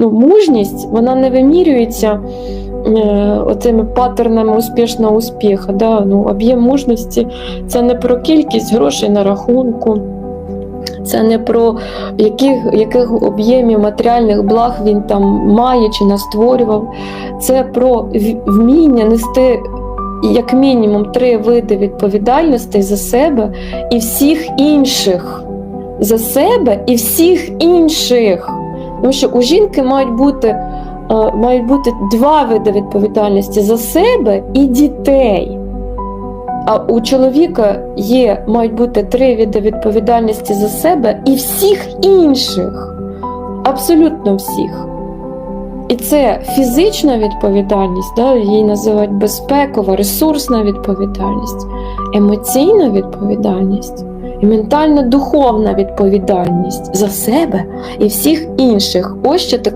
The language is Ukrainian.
Ну, мужність вона не вимірюється е, оцими паттернами успішного успіху. Да? Ну, об'єм мужності це не про кількість грошей на рахунку, це не про яких, яких об'ємів матеріальних благ він там має чи настворював. Це про вміння нести як мінімум три види відповідальності за себе і всіх інших. За себе і всіх інших. Тому що у жінки мають бути, е, мають бути два види відповідальності за себе і дітей. А у чоловіка є, мають бути три види відповідальності за себе і всіх інших. Абсолютно всіх. І це фізична відповідальність, да, її називають безпекова, ресурсна відповідальність, емоційна відповідальність і ментально-духовна відповідальність за себе і всіх інших. Ось що таке